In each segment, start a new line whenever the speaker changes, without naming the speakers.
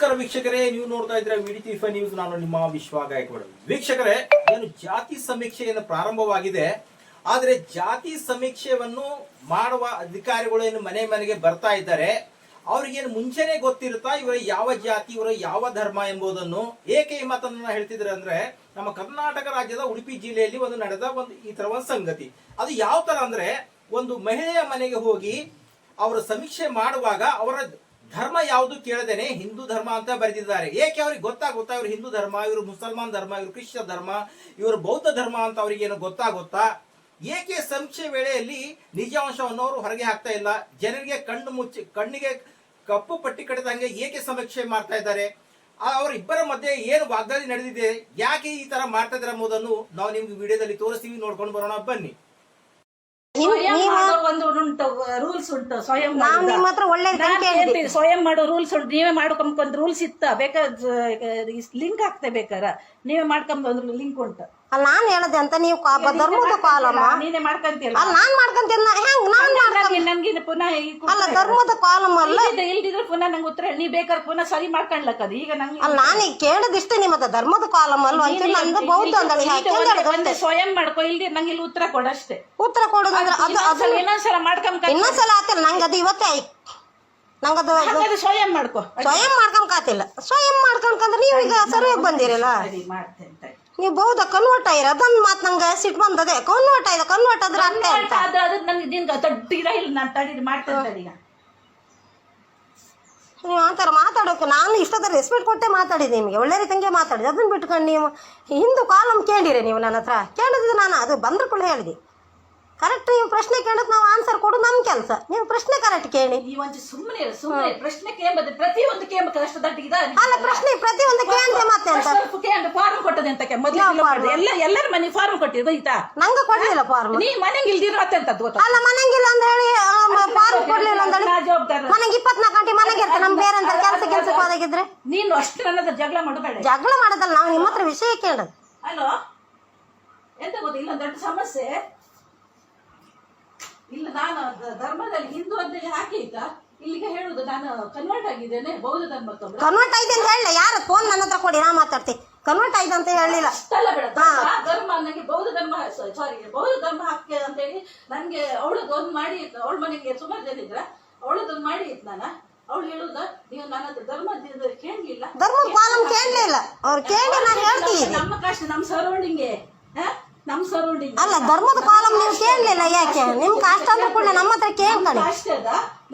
ನಮಸ್ಕಾರ ವೀಕ್ಷಕರೇ, ನೀವು ನೋಡ್ತಾ ಇದ್ರೆ ವಿಡಿ ಟಿಫ ನ್ಯೂಸ್. ನಾನು ನಿಮ್ಮ ವಿಶ್ವ ಗಾಯಕ್ವಾಡ್ ವೀಕ್ಷಕರೇ, ಏನು ಜಾತಿ ಸಮೀಕ್ಷೆಯನ್ನು ಪ್ರಾರಂಭವಾಗಿದೆ, ಆದರೆ ಜಾತಿ ಸಮೀಕ್ಷೆಯನ್ನು ಮಾಡುವ ಅಧಿಕಾರಿಗಳು ಏನು ಮನೆ ಮನೆಗೆ ಬರ್ತಾ ಇದ್ದಾರೆ ಅವ್ರಿಗೇನು ಮುಂಚೆನೆ ಗೊತ್ತಿರುತ್ತಾ, ಇವರ ಯಾವ ಜಾತಿ, ಇವರ ಯಾವ ಧರ್ಮ ಎಂಬುದನ್ನು ಏಕೆ ಈ ಮಾತನ್ನ ಹೇಳ್ತಿದ್ರೆ ಅಂದ್ರೆ, ನಮ್ಮ ಕರ್ನಾಟಕ ರಾಜ್ಯದ ಉಡುಪಿ ಜಿಲ್ಲೆಯಲ್ಲಿ ಒಂದು ನಡೆದ ಒಂದು ಈ ತರ ಒಂದು ಸಂಗತಿ. ಅದು ಯಾವ ತರ ಅಂದ್ರೆ, ಒಂದು ಮಹಿಳೆಯ ಮನೆಗೆ ಹೋಗಿ ಅವರ ಸಮೀಕ್ಷೆ ಮಾಡುವಾಗ ಅವರ ಧರ್ಮ ಯಾವುದು ಕೇಳದೇನೆ, ಹಿಂದೂ ಧರ್ಮ ಅಂತ ಬರೆದಿದ್ದಾರೆ. ಏಕೆ ಅವ್ರಿಗೆ ಗೊತ್ತಾಗುತ್ತಾ? ಇವರು ಹಿಂದೂ ಧರ್ಮ, ಇವರು ಮುಸಲ್ಮಾನ್ ಧರ್ಮ, ಇವರು ಕ್ರಿಶ್ಚಿಯನ್ ಧರ್ಮ, ಇವರು ಬೌದ್ಧ ಧರ್ಮ ಅಂತ ಅವ್ರಿಗೆ ಏನು ಗೊತ್ತಾಗುತ್ತಾ? ಏಕೆ ಸಂಶಯ ವೇಳೆಯಲ್ಲಿ ನಿಜಾಂಶವನ್ನು ಅವರು ಹೊರಗೆ ಹಾಕ್ತಾ ಇಲ್ಲ? ಜನರಿಗೆ ಕಣ್ಣು ಮುಚ್ಚಿ, ಕಣ್ಣಿಗೆ ಕಪ್ಪು ಪಟ್ಟಿ ಕಟ್ಟಿದಂಗೆ ಏಕೆ ಸಮೀಕ್ಷೆ ಮಾಡ್ತಾ ಇದ್ದಾರೆ? ಆ, ಅವರ ಇಬ್ಬರ ಮಧ್ಯೆ ಏನು ವಾಗ್ದಾಳಿ ನಡೆದಿದೆ? ಯಾಕೆ ಈ ತರ ಮಾಡ್ತಾ ಇದ್ದಾರೆ ಎಂಬುದನ್ನು ನಾವು ನಿಮ್ಗೆ ವಿಡಿಯೋದಲ್ಲಿ ತೋರಿಸ್ತೀವಿ, ನೋಡ್ಕೊಂಡು ಬರೋಣ. ಬನ್ನಿ.
ಒಂದು ಉಂಟು ರೂಲ್ಸ್ ಉಂಟು ಸ್ವಯಂ
ನಾವ್. ನಿಮ್ಮ ಹತ್ರ ಒಳ್ಳೆ
ಸ್ವಯಂ ಮಾಡೋ ರೂಲ್ಸ್ ಉಂಟು. ನೀವೇ ಮಾಡ್ಕೊಂಬಂದ್ ರೂಲ್ಸ್ ಇತ್ತ ಬೇಕಾದ ಲಿಂಕ್ ಹಾಕ್ತೆ ಬೇಕಾರ ನೀವೇ ಮಾಡ್ಕೊಂಬಂದ್ರು ಲಿಂಕ್ ಉಂಟು.
ಅಲ್ಲ ನಾನ್ ಹೇಳದೆ ಅಂತ ನೀವು ಕಾ- ಧರ್ಮದ ಕಾಲಮ್ಮ
ನೀನೇ ಮಾಡ್ಕೊಂತಿಲ್ಲ
ಅಲ್ಲ ನಾನ್ ಮಾಡ್ಕೊಂತೀನಿ ಹೆಂಗ್ ನಾನು ಮಾಡ್ಕೊಂಡ್
ನನ್ಗೆ ಪುನಃ
ಅಲ್ಲ ಧರ್ಮದ ಕಾಲಮ್ ಅಲ್ಲ?
ಇಲ್ದಿದ್ರೆ- ಪುನಃ ನಂಗೆ ಉತ್ತರ ನೀ ಬೇಕಾದ್ರೆ ಪುನಃ ಸರಿ ಮಾಡ್ಕೊಂಡ್ಲಕ್ಕ ಅದು. ಈಗ ನಂಗೆ
ಅಲ್ಲ ಈಗ ಕೇಳದಿಷ್ಟೇ ನಿಮ್ಮ ಧರ್ಮದ ಕಾಲಮ್ ಅಲ್ಲ ಅಂತ
ನೀನು
ನಂದು ಬೌದ್ಧ ಅಂದಳಿ
ಒಂದು- ಸ್ವಯಂ ಮಾಡ್ಕೊ. ಇಲ್ದಿ ನಂಗೆ ಇಲ್ಲಿ ಉತ್ತರ ಕೊಡಷ್ಟೇ
ಉತ್ತರ ಕೊಡೋದಂದ್ರೆ ಅದು ಅದು
ಇನ್ನೊಂದ್ಸಲ ಮಾಡ್ಕೊಂಬ
ಇನ್ನೊಂದ್ಸಲ ಆತಿಲ್ಲ ನಂಗೆ ಅದು ಇವತ್ತೇ ನಂಗದು ಅದು
ಸ್ವಯಂ ಮಾಡ್ಕೊ.
ಸ್ವಯಂ ಮಾಡ್ಕೊಂಬಕಾತಿಲ್ಲ ಸ್ವಯಂ ಮಾಡ್ಕೊಂಡ್ಕಂದ್ರೆ ನೀವು ಈಗ ಸರಿಯಾಗಿ ಬಂದಿರಲ್ಲ?
ಸರಿ ಮಾಡ್ತೇನೆ.
ನೀವು ಬೌದ್ಧ ಕನ್ವರ್ಟ್ ಆಗಿರ ಅದನ್ನ ಮಾತು ನಂಗೆ ಸಿಟ್ಟು ಬಂದದೆ. ಕನ್ವರ್ಟ್ ಆಯ್ತು ಕನ್ವರ್ಟ್ ಆದ್ರೆ ಅರ್ಥ ಅಂತ
ಅದು ಅದು ನಿಂಗೆ ನಿನ್ಗೆ ಇರ ಇಲ್ಲ ನಾನು ತಡಿ ಮಾಡ್ತೇನೆ ಈಗ.
ನೀವು ಆ ಥರ ಮಾತಾಡೋಕೆ ನಾನು ಇಷ್ಟದ ರೆಸ್ಪೆಕ್ಟ್ ಕೊಟ್ಟೆ ಮಾತಾಡಿದೆ ನಿಮಗೆ. ಒಳ್ಳೆ ರೀತಿಯಂಗೆ ಮಾತಾಡಿದೆ. ಅದನ್ನ ಬಿಟ್ಕೊಂಡು ನೀವು ಹಿಂದೂ ಕಾಲಮ್ ಕೇಳಿರಿ ನೀವು ನನ್ನ ಹತ್ರ. ಕೇಳಿದ್ರೆ ನಾನು ಅದು ಬಂದ್ರ ಕೂಡ ಹೇಳಿದೆ. ಕರೆಕ್ಟ್ ನೀವು ಪ್ರಶ್ನೆ ಕೇಳಿದ್ ನಾವು ಆನ್ಸರ್ ಕೊಡು ನಮ್ಮ ಕೆಲಸ. ನೀವು ಪ್ರಶ್ನೆ ಕರೆಕ್ಟ್ ಕೇಳಿ.
ಈ ಸುಮ್ಮನೆ ಸುಮ್ಮನೆ ಪ್ರಶ್ನೆ ಕೇಂಬದು ಪ್ರತಿ ಒಂದು ಕೇಂಬ ಕಷ್ಟ
ಅಲ್ಲ ಪ್ರಶ್ನೆ ಪ್ರತಿಯೊಂದು ಕೇಳಿದೆ ಮತ್ತೆ ಅಂತ.
ಫಾರ್ಮ್ ಕೊಟ್ಟದೆ ಅಂತ ಮೊದಲು? ಎಲ್ಲ ಎಲ್ಲರ ಮನೆ ಫಾರ್ಮ್ ಕೊಟ್ಟಿದ್ದು ಗೊತ್ತಾ?
ನಂಗೆ ಕೊಡ್ಲಿಲ್ಲ ಫಾರ್ಮ್
ನೀ ಮನೆಗೆ ಇಲ್ದಿರೋ ಅಂತ ಗೊತ್ತಾ?
ಅಲ್ಲ ಮನೆಗಿಲ್ಲ ಅಂತ ಹೇಳಿ ಫಾರ್ಮ್ ಕೊಡ್ಲಿಲ್ಲ ಅಂತ ಹೇಳಿ.
ಜವಾಬ್ದಾರ
ಮನೆಗೆ ಇಪ್ಪತ್ನಾಲ್ಕು ಗಂಟೆ ಮನೆಗೆ ಇರ್ತಾರೆ ನಮ್ಮ ಬೇರೆ ಅಂತ ಕೆಲಸ ಕೆಲ್ಸಕ್ಕೆ ಹೋದಾಗಿದ್ರೆ.
ನೀನು ಅಷ್ಟು ಹತ್ರ ಜಗಳ ಮಾಡಬೇಡ.
ಜಗಳ ಮಾಡೋದಲ್ಲ ನಾವು ನಿಮ್ಮ ಹತ್ರ ವಿಷಯ ಕೇಳೋದು.
ಹಲೋ ಎಂತ ಗೊತ್ತಿಲ್ಲ ದೊಡ್ಡ ಸಮಸ್ಯೆ. ಇಲ್ಲ ನಾನು ಧರ್ಮದಲ್ಲಿ ಹಿಂದೂ ಅಂತ ಹಾಕಿ ಆಯ್ತಾ? ಇಲ್ಲಿಗೆ ಹೇಳುದು ನಾನು ಕನ್ವರ್ಟ್ ಆಗಿದ್ದೇನೆ ಬೌದ್ಧ ಧರ್ಮಕ್ಕೆ
ಕನ್ವರ್ಟ್ ಆಯ್ತು ಅಂತ ಹೇಳಿಲ್ಲ ಯಾರು? ಫೋನ್ ನನ್ನ ಹತ್ರ ಕೊಡಿ ನಾ ಮಾತಾಡ್ತೀನಿ. ಕನ್ವರ್ಟ್ ಆಯ್ತು ಅಂತ ಹೇಳಿಲ್ಲ
ಅಷ್ಟೆಲ್ಲ ಬೇಡ ಧರ್ಮ ನನಗೆ ಬೌದ್ಧ ಧರ್ಮ ಸಾರಿ ಬೌದ್ಧ ಧರ್ಮ ಹಾಕಿ ಅಂತ ಹೇಳಿ ನನಗೆ ಅವಳದ್ದು ಒಂದು ಮಾಡಿ ಅವಳ ಮನೆಗೆ ಸುಮಾರು ಜನ ಇದ್ರ ಅವಳದೊಂದು ಮಾಡಿ ಇತ್ತು ನಾನು. ಅವಳು ಹೇಳುದ ನೀವು ನನ್ನ ಹತ್ರ ಧರ್ಮ ಕೇಳಲಿಲ್ಲ.
ಧರ್ಮ ಕಾಲಂ ಕೇಳಲಿಲ್ಲ ಅವ್ರು ಕೇಳಿ ನಾನು ಹೇಳ್ತೀನಿ.
ನಮ್ಮ ಕಷ್ಟ ನಮ್ಮ ಸರೌಂಡಿಂಗ್ ನಮ್ಮ ಸರೌಂಡಿಂಗ್
ಅಲ್ಲ ಧರ್ಮದ ಕಾಲಂ ನೀವು ಕೇಳಲಿಲ್ಲ ಯಾಕೆ? ನಿಮ್ ಕಾಷ್ಟ ಅಂದ್ರೆ ಕೂಡ ನಮ್ಮ ಹತ್ರ ಕೇಳ್ಕೊಳ್ಳಿ
ನಿಮಗೆ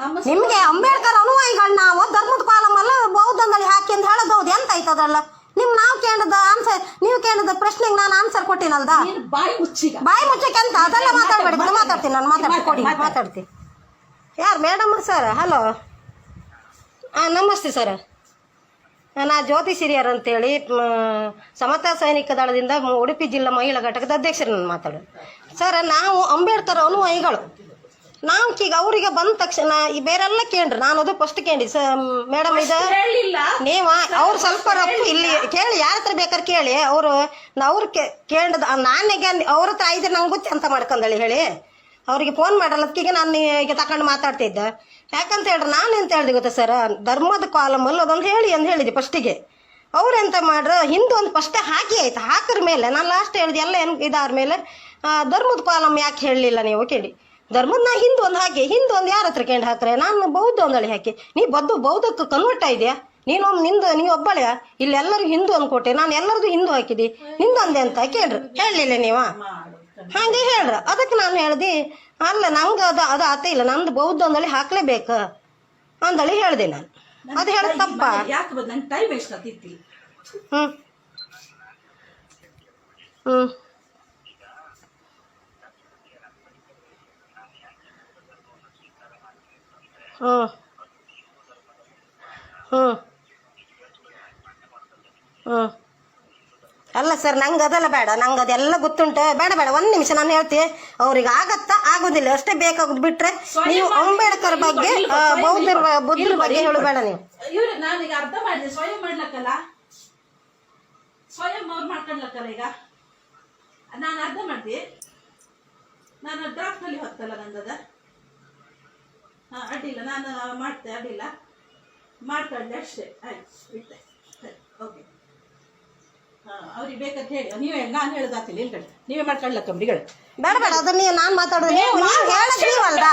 ನಮ್ಮ
ನಿಮ್ಗೆ ಅಂಬೇಡ್ಕರ್ ಅನುಯಾಯಿಗಳು ನಾವು ಧರ್ಮದ ಕಾಲಂ ಅಲ್ಲ ಬೌದ್ಧಂಗಲ್ಲಿ ಹಾಕಿ ಅಂತ ಹೇಳೋದು ಹೌದು ಎಂತ ಆಯ್ತದಲ್ಲ ನಿಮ್ ನಾವು ಕೇಳದ ಆನ್ಸರ್ ನೀವು ಕೇಳಿದ ಪ್ರಶ್ನೆಗೆ ನಾನು ಆನ್ಸರ್ ಕೊಟ್ಟಿನಲ್ದ?
ನೀನು ಬಾಯಿ ಮುಚ್ಚಿಗ.
ಬಾಯಿ ಮುಚ್ಚಕ್ಕೆ ಅಂತ ಅದೆಲ್ಲ ಮಾತಾಡ್ಬೇಡಿ ನಾನು ಮಾತಾಡ್ತೀನಿ ನಾನು ಮಾತಾಡ್ತೀನಿ. ಕೊಡಿ ಮಾತಾಡ್ತೀನಿ. ಯಾರು? ಮೇಡಮ್ ಸರ್ ಹಲೋ ಹಾಂ ನಮಸ್ತೆ ಸರ್ ನಾ ಜ್ಯೋತಿ ಸಿರಿಯರ್ ಅಂತೇಳಿ ಸಮತಾ ಸೈನಿಕ ದಳದಿಂದ ಉಡುಪಿ ಜಿಲ್ಲಾ ಮಹಿಳಾ ಘಟಕದ ಅಧ್ಯಕ್ಷರು ನಾನು ಮಾತಾಡೋದು. ಸರ್ ನಾವು ಅಂಬೇಡ್ಕರ್ ಅನುಯಾಯಿಗಳು ನಾವು ಈಗ ಅವರಿಗೆ ಬಂದ ತಕ್ಷಣ ಈ ಬೇರೆಲ್ಲ ಕೇಳ್ರಿ. ನಾನು ಅದು ಫಸ್ಟ್ ಕೇಳಿ ಸ ಮೇಡಮ್ ಇದು ನೀವ? ಅವ್ರು ಸ್ವಲ್ಪ ರಪ್ಪು ಇಲ್ಲಿ ಕೇಳಿ ಯಾರ ಹತ್ರ ಬೇಕಾದ್ರೆ ಕೇಳಿ. ಅವರು ಅವ್ರು ಕೇಳ್ದ ನಾನೀಗ ಅವ್ರ ಹತ್ರ ಐದು ನಂಗೆ ಗೊತ್ತಿ ಅಂತ ಮಾಡ್ಕೊಂಡಳಿ ಹೇಳಿ. ಅವ್ರಿಗೆ ಫೋನ್ ಮಾಡಲ್ಲದಕ್ಕೀಗ ನಾನು ಈಗ ತಕೊಂಡು ಮಾತಾಡ್ತಿದ್ದೆ. ಯಾಕಂತ ಹೇಳ್ರಿ, ನಾನು ಎಂತ ಹೇಳಿದೆ ಗೊತ್ತಾ ಸರ್ ಧರ್ಮದ ಕಾಲಮಲ್ಲಿ ಅದೊಂದು ಹೇಳಿ ಅಂತ ಹೇಳಿದೆ ಫಸ್ಟಿಗೆ ಅವ್ರು ಎಂತ ಮಾಡ್ರ, ಹಿಂದೆ ಒಂದು ಫಸ್ಟೇ ಹಾಕಿ ಆಯ್ತು ಹಾಕಿದ ಮೇಲೆ, ನಾನು ಲಾಸ್ಟ್ ಹೇಳಿದೆ, ಎಲ್ಲ ಏನು ಇದಾದ ಮೇಲೆ ಧರ್ಮದ ಕಾಲಮ್ ಯಾಕೆ ಹೇಳಲಿಲ್ಲ ನೀವು ಕೇಳಿ. ಧರ್ಮದ ನಾ ಹಿಂದೆ ಒಂದು ಹಾಕಿ, ಹಿಂದೆ ಒಂದು ಯಾರ ಹತ್ರ ಕೇಳಿ ಹಾಕ್ರೆ? ನಾನು ಬೌದ್ಧ ಒಂದಳಿ ಹಾಕಿ. ನೀ ಬದ್ದು ಬೌದ್ಧಕ್ಕೆ ಕನ್ವರ್ಟ್ ಇದೆಯಾ ನೀನೊಂದು ನಿಂದು ನೀವು ಒಬ್ಬಳೆಯ? ಇಲ್ಲಿ ಎಲ್ಲರಿಗೂ ಹಿಂದೂ ಅನ್ಕೊಟ್ಟೆ, ನಾನು ಎಲ್ಲರದು ಹಿಂದೂ ಹಾಕಿದಿ. ನಿಂದು ಅಂದೆ ಅಂತ ಕೇಳ್ರಿ, ಹೇಳಲಿಲ್ಲ ನೀವ? ಹಾಗೆ ಹೇಳ್ರ ಅದಕ್ಕೆ ನಾನು ಹೇಳ್ದೆ ಅಲ್ಲ ನಂಗೆ ಅದು ಅದು ಆತ ಇಲ್ಲ. ನಂದು ಬೌದ್ಧ ಅಂದಳಿ ಹಾಕ್ಲೇಬೇಕು ಅಂದಳಿ ಹೇಳ್ದೆ ನಾನು. ಅದು ಹೇಳ ತಪ್ಪ?
ಯಾಕೆ ಬಂದ್ ನಂಗೆ ಟೈಮ್ ಆಗ್ತಿತ್ತು
ಹ್ಮ್. ಹ್ಮ್. ಹ್ಮ್. ಹ್ಮ್. ಹ್ಮ್. ಅಲ್ಲ ಸರ್ ನಂಗೆ ಅದೆಲ್ಲ ಬೇಡ ನಂಗೆ ಅದೆಲ್ಲ ಗೊತ್ತುಂಟು. ಬೇಡ ಬೇಡ ಒಂದು ನಿಮಿಷ ನಾನು ಹೇಳ್ತೀನಿ ಅವ್ರಿಗೆ ಆಗತ್ತಾ? ಆಗೋದಿಲ್ಲ ಅಷ್ಟೇ ಬೇಕಾಗುದು ಬಿಟ್ರೆ ನೀವು ಅಂಬೇಡ್ಕರ್ ಬಗ್ಗೆ ಬೌದ್ಧರ ಬುದ್ಧರ ಬಗ್ಗೆ ಹೇಳಬೇಡ ನೀವು.
ಇವ್ರು ನಾನೀಗ ಅರ್ಧ ಮಾಡಿದೆ ಸ್ವಯಂ ಮಾಡ್ಲಕ್ಕಲ್ಲ? ಸ್ವಯಂ ಅವ್ರು ಮಾಡ್ಕೊಳ್ಲಕ್ಕಲ್ಲ ಈಗ? ನಾನು ಅರ್ಧ ಮಾಡ್ದೆ. ನಾನು ಡ್ರಾಫ್ಟಲ್ಲಿ ಹೊತ್ತಲ್ಲ ನಂದದ? ಹಾ ಅಡ್ಡಿಲ್ಲ ನಾನು ಮಾಡ್ತೆ ಅಡ್ಡಿಲ್ಲ. ಮಾಡ್ಕೊಳ್ಳಿ ಅಷ್ಟೇ. ಆಯ್ತು ಬಿಟ್ಟೆ ಓಕೆ. ಅವ್ರಿಗೆ ಬೇಕಾದ್ರೆ ಹೇಳಿ. ನೀವೇ ನಾನು ಹೇಳೋದಾತಿಲ್ಲ ಇಲ್ಲಿ ಕಡೆ ನೀವೇ ಮಾಡ್ಕೊಳ್ಳಕ್ಕಂಬ್ರಿ ಹೇಳಿ
ಬೇಡ ಬೇಡ ಅದನ್ನ ನೀವು ನಾನ್ ಮಾತಾಡೋದು. ನೀವು ನೀವು ಹೇಳದ್ ನೀವಲ್ದ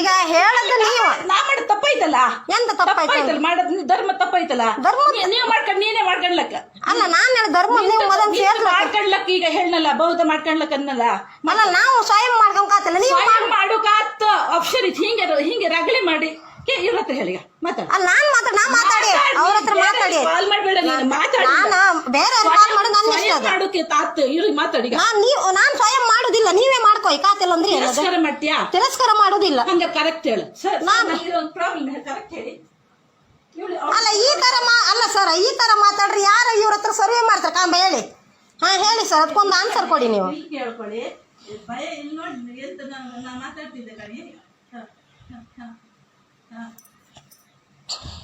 ಈಗ ಹೇಳದ್ ನೀವು.
ನಾ ಮಾಡೋದು ತಪ್ಪಾಯ್ತಲ್ಲ
ಎಂತ
ತಪ್ಪಾಯ್ತಲ್ಲ ಮಾಡೋದು ಧರ್ಮ ತಪ್ಪಾಯ್ತಲ್ಲ
ಧರ್ಮ
ನೀ- ನೀವು ಮಾಡ್ಕೊಂಡು ನೀನೇ ಮಾಡ್ಕೊಳ್ಲಕ್ಕ
ಅಲ್ಲ ನಾನ್ ಹೇಳ ಧರ್ಮ ನೀವು ಮೊದಲು
ನೀನು
ಸೇರ್ಲ
ಮಾಡ್ಕೊಳ್ಲಕ್ಕ ಈಗ ಹೇಳಲ್ಲ ಬೌದ್ಧ ಮಾಡ್ಕೊಂಡ್ಲಕ್ಕ ಅನ್ನಲ್ಲ
ಅಲ್ಲ ನಾವು ಸ್ವಯಂ ಮಾಡ್ಕೊಂಕಾತಿಲ್ಲ ನೀವು
ಮಾಡೋಕಾತ ಆಪ್ಷನ್ ಇತ್ತು ಹಿಂಗೆ ಹಿಂಗೆ ರಗಳೆ ಮಾಡಿ. ಕೇ ಇವ್ರ ಹತ್ರ ಹೇಳಿ ಮಾತಾಡ.
ಅಲ್ಲ ನಾನ್ ಮಾತಾಡ ನಾ ಮಾತಾಡಿ. ಅವ್ರ ಹತ್ರ ಮಾತಾಡಿ.
ಕಾಲ್ ಮಾಡ್ಬೇಡ ನೀನು ಮಾತಾಡಿ.
ನಾನು ಬೇರೆ ಕಾಲ್ ಮಾಡು ನನ್ನ ಇಷ್ಟ
ಸ್ವಯಂ
ಅದು
ಮಾಡೋಕೆ ತಾತ್ ಇವ್ರಿಗೆ ಮಾತಾಡಿ ಈಗ.
ನಾನ್ ನೀವು ನಾನ್ ಸ್ವಯಂ ಮಾಡೋದಿಲ್ಲ. ನೀವೇ ಮಾಡ್ಕೋ ಈ ಕಾತಿಲ್ಲ ಅಂದ್ರೆ ಏನದು?
ತಿರಸ್ಕಾರ ಮಾಡ್ತೀಯಾ?
ತಿರಸ್ಕಾರ ಮಾಡುದಿಲ್ಲ.
ಹಂಗ ಕರೆಕ್ಟ್ ಹೇಳು. ಸರ್
ನಾನು-
ನನಗೆ ಒಂದು ಪ್ರಾಬ್ಲಮ್ ಕರೆಕ್ಟ್ ಹೇಳಿ. ಇವ್ಳು
ಅಲ್ಲ ಈ ತರ ಮಾ ಅಲ್ಲ ಸರ್ ಈ ತರ ಮಾತಾಡ್ರಿ ಯಾರು ಇವ್ರ ಹತ್ರ ಸರ್ವೆ ಮಾಡ್ತಾರೆ. ಕಾಂಬ ಹೇಳಿ. ಹಾ ಹೇಳಿ ಸರ್ ಅದಕ್ಕೊಂದು ಆನ್ಸರ್ ಕೊಡಿ ನೀವು
ಕೇಳ್ಕೊಳ್ಳಿ. ಭಯ ಇಲ್ಲ ನೋಡಿ ಎಂತ ನಾನು ನಾನು ಮಾತಾಡ್ತಿದ್ದೆ ಕಣಿ. ಹಾಂ ಹ, ಹ, 嗯。